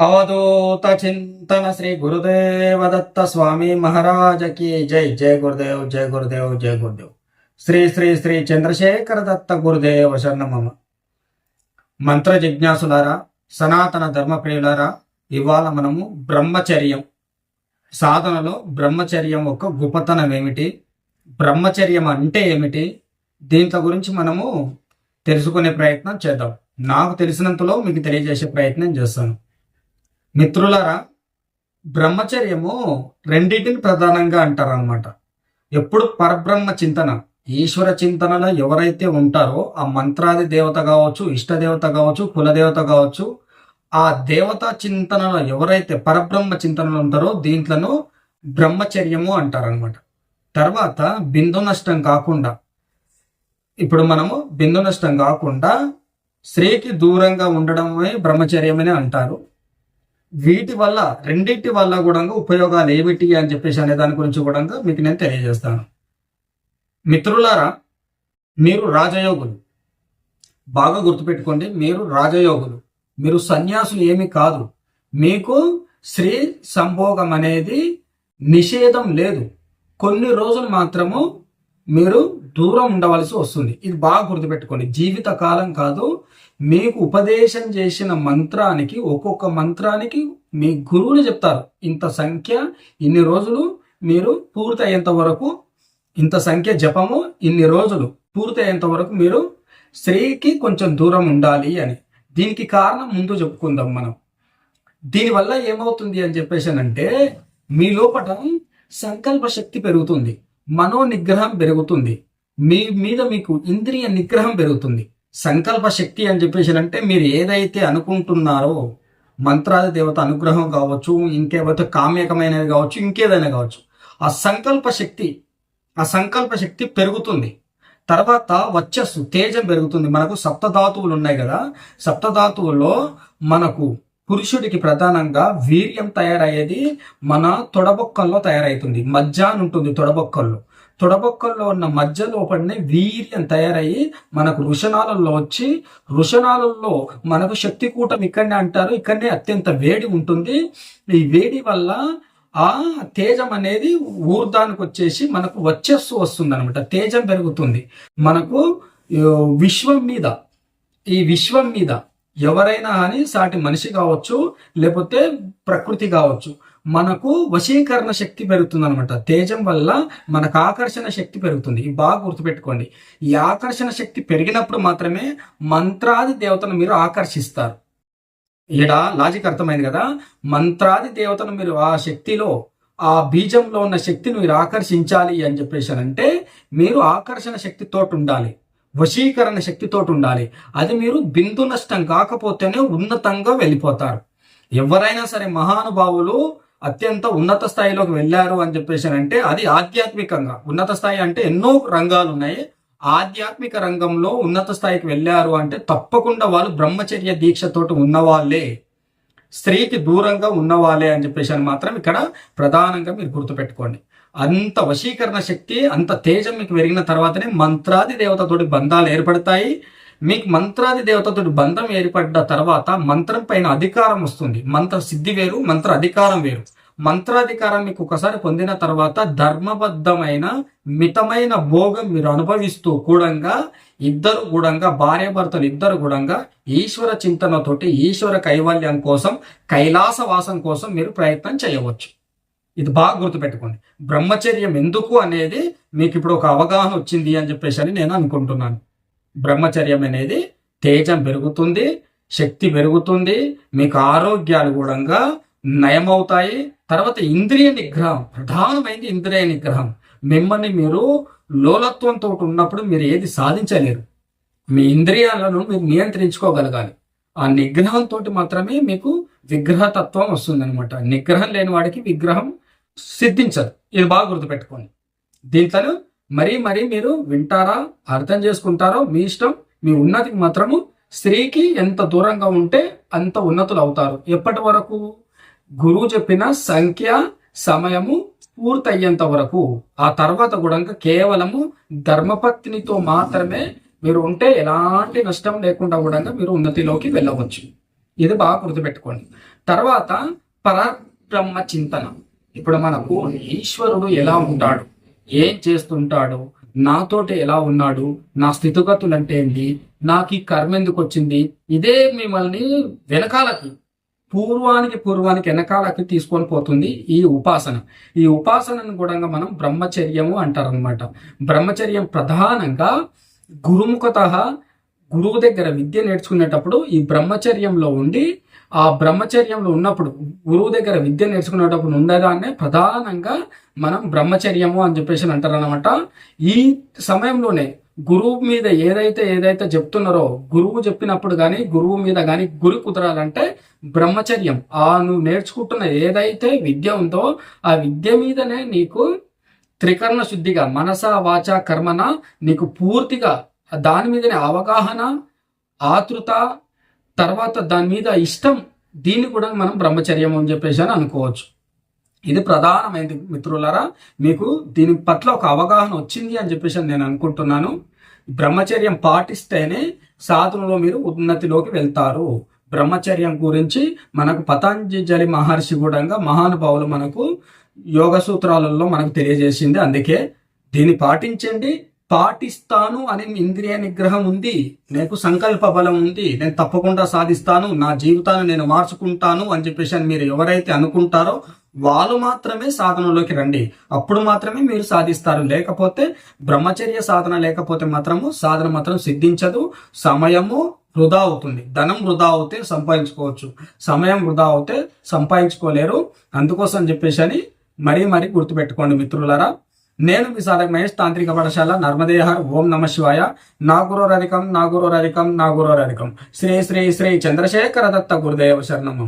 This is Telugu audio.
అవధూత చింతన శ్రీ గురుదేవ దత్త స్వామి మహారాజకి జై. జయ గురుదేవ్ జయ గురుదేవ్ జయ గురుదేవ్. శ్రీ శ్రీ శ్రీ చంద్రశేఖర దత్త గురుదేవ శరణమమ మంత్ర జిజ్ఞాసులారా సనాతన ధర్మ ప్రియులారా ఇవాళ మనము బ్రహ్మచర్యం. సాధనలో బ్రహ్మచర్యం యొక్క గొప్పతనం ఏమిటి? బ్రహ్మచర్యం అంటే ఏమిటి? దీంట్లో గురించి మనము తెలుసుకునే ప్రయత్నం చేద్దాం. నాకు తెలిసినంతలో మీకు తెలియజేసే ప్రయత్నం చేస్తాను. మిత్రులారా బ్రహ్మచర్యము రెండింటిని ప్రధానంగా అంటారనమాట ఎప్పుడు పరబ్రహ్మ చింతన ఈశ్వర చింతనలో ఎవరైతే ఉంటారో ఆ మంత్రాది దేవత కావచ్చు ఇష్టదేవత కావచ్చు కులదేవత కావచ్చు ఆ దేవతా చింతనలో ఎవరైతే పరబ్రహ్మ చింతనలో ఉంటారో దీంట్లను బ్రహ్మచర్యము అంటారనమాట తర్వాత బిందు నష్టం కాకుండా ఇప్పుడు మనము బిందు నష్టం కాకుండా స్త్రీకి దూరంగా ఉండడమే బ్రహ్మచర్యమని అంటారు. వీటి వల్ల రెండింటి వల్ల కూడా ఉపయోగాలు ఏమిటి అని చెప్పేసి అనే దాని గురించి కూడా మీకు నేను తెలియజేస్తాను. మిత్రులారా మీరు రాజయోగులు. బాగా గుర్తుపెట్టుకోండి మీరు రాజయోగులు. మీరు సన్యాసులు ఏమి కాదు. మీకు స్త్రీ సంభోగం అనేది నిషేధం లేదు. కొన్ని రోజులు మాత్రము మీరు దూరం ఉండవలసి వస్తుంది. ఇది బాగా గుర్తుపెట్టుకోండి. జీవిత కాలం కాదు మీకు ఉపదేశం చేసిన మంత్రానికి ఒక్కొక్క మంత్రానికి మీ గురువులు చెప్తారు ఇంత సంఖ్య ఇన్ని రోజులు మీరు పూర్తయ్యేంత వరకు ఇంత సంఖ్య జపము ఇన్ని రోజులు పూర్తయ్యేంత వరకు మీరు స్త్రీకి కొంచెం దూరం ఉండాలి అని. దీనికి కారణం ముందు చెప్పుకుందాం మనం. దీనివల్ల ఏమవుతుంది అని చెప్పేసి అంటే మీ లోపల సంకల్ప శక్తి పెరుగుతుంది మనో నిగ్రహం పెరుగుతుంది మీ మీద మీకు ఇంద్రియ నిగ్రహం పెరుగుతుంది. సంకల్ప శక్తి అని చెప్పేసి అంటే మీరు ఏదైతే అనుకుంటున్నారో మంత్రాది దేవత అనుగ్రహం కావచ్చు ఇంకేవైతే కామ్యకమైనవి కావచ్చు ఇంకేదైనా కావచ్చు ఆ సంకల్ప శక్తి ఆ సంకల్ప శక్తి పెరుగుతుంది. తర్వాత వచ్చస్సు తేజం పెరుగుతుంది. మనకు సప్తధాతువులు ఉన్నాయి కదా. సప్తధాతువుల్లో మనకు పురుషుడికి ప్రధానంగా వీర్యం తయారయ్యేది మన తొడబొక్కల్లో తయారవుతుంది. మజ్జ అని ఉంటుంది తొడబొక్కల్లో. తొడబొక్కల్లో ఉన్న మధ్య లోపలనే వీర్యం తయారయ్యి మనకు ఋషణాలలో వచ్చి ఋషణాలలో మనకు శక్తి కూటం ఇక్కడనే అంటారు. ఇక్కడనే అత్యంత వేడి ఉంటుంది. ఈ వేడి వల్ల ఆ తేజం అనేది ఊర్ధానికి వచ్చేసి మనకు వచ్చేస్తూ వస్తుంది అనమాట తేజం పెరుగుతుంది. మనకు విశ్వం మీద ఈ విశ్వం మీద ఎవరైనా అని సాటి మనిషి కావచ్చు లేకపోతే ప్రకృతి కావచ్చు మనకు వశీకరణ శక్తి పెరుగుతుంది అనమాట తేజం వల్ల మనకు ఆకర్షణ శక్తి పెరుగుతుంది. బాగా గుర్తుపెట్టుకోండి. ఈ ఆకర్షణ శక్తి పెరిగినప్పుడు మాత్రమే మంత్రాది దేవతను మీరు ఆకర్షిస్తారు. ఇక్కడ లాజిక్ అర్థమైంది కదా? మంత్రాది దేవతను మీరు ఆ శక్తిలో ఆ బీజంలో ఉన్న శక్తిని మీరు ఆకర్షించాలి అని చెప్పేసి అంటే మీరు ఆకర్షణ శక్తితో ఉండాలి. వశీకరణ శక్తితో ఉండాలి. అది మీరు బిందు నష్టం కాకపోతేనే ఉన్నతంగా వెళ్ళిపోతారు. ఎవరైనా సరే మహానుభావులు అత్యంత ఉన్నత స్థాయిలోకి వెళ్ళారు అని చెప్పేసి అంటే అది ఆధ్యాత్మికంగా. ఉన్నత స్థాయి అంటే ఎన్నో రంగాలు ఉన్నాయి. ఆధ్యాత్మిక రంగంలో ఉన్నత స్థాయికి వెళ్ళారు అంటే తప్పకుండా వాళ్ళు బ్రహ్మచర్య దీక్షతోటి ఉన్నవాళ్ళే. స్త్రీకి దూరంగా ఉన్నవాళ్ళే అని చెప్పేసి అని మాత్రం ఇక్కడ ప్రధానంగా మీరు గుర్తుపెట్టుకోండి. అంత వశీకరణ శక్తి అంత తేజం మీకు పెరిగిన తర్వాతనే మంత్రాది దేవతతోటి బంధాలు ఏర్పడతాయి. మీకు మంత్రాది దేవతతో బంధం ఏర్పడ్డ తర్వాత మంత్రం పైన అధికారం వస్తుంది. మంత్ర సిద్ధి వేరు మంత్ర అధికారం వేరు. మంత్రాధికారం మీకు ఒకసారి పొందిన తర్వాత ధర్మబద్ధమైన మితమైన భోగం మీరు అనుభవిస్తూ కూడంగా ఇద్దరు కూడంగా భార్యాభర్తలు ఇద్దరు కూడంగా ఈశ్వర చింతనతోటి ఈశ్వర కైవల్యం కోసం కైలాస వాసం కోసం మీరు ప్రయత్నం చేయవచ్చు. ఇది బాగా గుర్తుపెట్టుకోండి. బ్రహ్మచర్యం ఎందుకు అనేది మీకు ఇప్పుడు ఒక అవగాహన వచ్చింది అని చెప్పేసి అని నేను అనుకుంటున్నాను. బ్రహ్మచర్యం అనేది తేజం పెరుగుతుంది శక్తి పెరుగుతుంది మీకు ఆరోగ్యాలు కూడా నయమవుతాయి. తర్వాత ఇంద్రియ నిగ్రహం ప్రధానమైనది ఇంద్రియ నిగ్రహం. మిమ్మల్ని మీరు లోలత్వంతో ఉన్నప్పుడు మీరు ఏది సాధించలేరు. మీ ఇంద్రియాలను మీరు నియంత్రించుకోగలగాలి. ఆ నిగ్రహంతో మాత్రమే మీకు విగ్రహతత్వం వస్తుంది అనమాట నిగ్రహం లేని వాడికి విగ్రహం సిద్ధించదు. ఇది బాగా గుర్తుపెట్టుకోండి. దీంట్లో మరీ మరీ మీరు వింటారా అర్థం చేసుకుంటారో మీ ఇష్టం మీ ఉన్నతికి మాత్రము స్త్రీకి ఎంత దూరంగా ఉంటే అంత ఉన్నతులు అవుతారు. ఎప్పటి వరకు? గురువు చెప్పిన సంఖ్య సమయము పూర్తయ్యేంత వరకు. ఆ తర్వాత కూడా కేవలము ధర్మపత్నితో మాత్రమే మీరు ఉంటే ఎలాంటి నష్టం లేకుండా కూడా మీరు ఉన్నతిలోకి వెళ్ళవచ్చు. ఇది బాగా గుర్తుపెట్టుకోండి. తర్వాత పరబ్రహ్మ చింతన ఇప్పుడు మనకు ఈశ్వరుడు ఎలా ఉంటాడు? ఏం చేస్తుంటాడు? నాతోటి ఎలా ఉన్నాడు? నా స్థితిగతులు అంటే ఏంటి? నాకు ఈ కర్మ ఎందుకు వచ్చింది? ఇదే మిమ్మల్ని వెనకాలకి పూర్వానికి పూర్వానికి వెనకాలకి తీసుకొని పోతుంది ఈ ఉపాసన. ఈ ఉపాసనను కూడా మనం బ్రహ్మచర్యము అంటారనమాట బ్రహ్మచర్యం ప్రధానంగా గురుముఖత గురువు దగ్గర విద్య నేర్చుకునేటప్పుడు ఈ బ్రహ్మచర్యంలో ఉండి ఆ బ్రహ్మచర్యంలో ఉన్నప్పుడు గురువు దగ్గర విద్య నేర్చుకునేటప్పుడు ఉండేదాన్నే ప్రధానంగా మనం బ్రహ్మచర్యము అని చెప్పేసి అంటారనమాట ఈ సమయంలోనే గురువు మీద ఏదైతే ఏదైతే చెప్తున్నారో గురువు చెప్పినప్పుడు కానీ గురువు మీద కానీ గురి కుదరాలంటే బ్రహ్మచర్యం. ఆ నువ్వు నేర్చుకుంటున్న ఏదైతే విద్య ఉందో ఆ విద్య మీదనే నీకు త్రికరణ శుద్ధిగా మనస వాచ కర్మన నీకు పూర్తిగా దాని మీదనే అవగాహన ఆతృత తర్వాత దాని మీద ఇష్టం దీన్ని కూడా మనం బ్రహ్మచర్యం అని చెప్పేసి అని అనుకోవచ్చు. ఇది ప్రధానమైనది మిత్రులారా. మీకు దీని పట్ల ఒక అవగాహన వచ్చింది అని చెప్పేసి నేను అనుకుంటున్నాను. బ్రహ్మచర్యం పాటిస్తేనే సాధనలో మీరు ఉన్నతిలోకి వెళ్తారు. బ్రహ్మచర్యం గురించి మనకు పతంజలి మహర్షి కూడా మహానుభావులు మనకు యోగ సూత్రాలలో మనకు తెలియజేసింది. అందుకే దీన్ని పాటించండి. పాటిస్తాను అని ఇంద్రియ నిగ్రహం ఉంది నాకు సంకల్ప బలం ఉంది నేను తప్పకుండా సాధిస్తాను నా జీవితాన్ని నేను మార్చుకుంటాను అని చెప్పేసి అని మీరు ఎవరైతే అనుకుంటారో వాళ్ళు మాత్రమే సాధనలోకి రండి. అప్పుడు మాత్రమే మీరు సాధిస్తారు. లేకపోతే బ్రహ్మచర్య సాధన లేకపోతే మాత్రము సాధన మాత్రం సిద్ధించదు. సమయము వృధా అవుతుంది. ధనం వృధా అవుతే సంపాదించుకోవచ్చు. సమయం వృధా అవుతే సంపాదించుకోలేరు. అందుకోసం చెప్పేసి అని మరీ మరీ గుర్తుపెట్టుకోండి మిత్రులారా. నేను మీ సాధక మహేష్ తాంత్రిక పాఠశాల నర్మదేహర్ ఓం నమ శివాయ. నా గురోరధికం నా గురోరధికం నా గురోరధికం శ్రీ శ్రీ శ్రీ చంద్రశేఖర దత్త గురుదేవ శరణం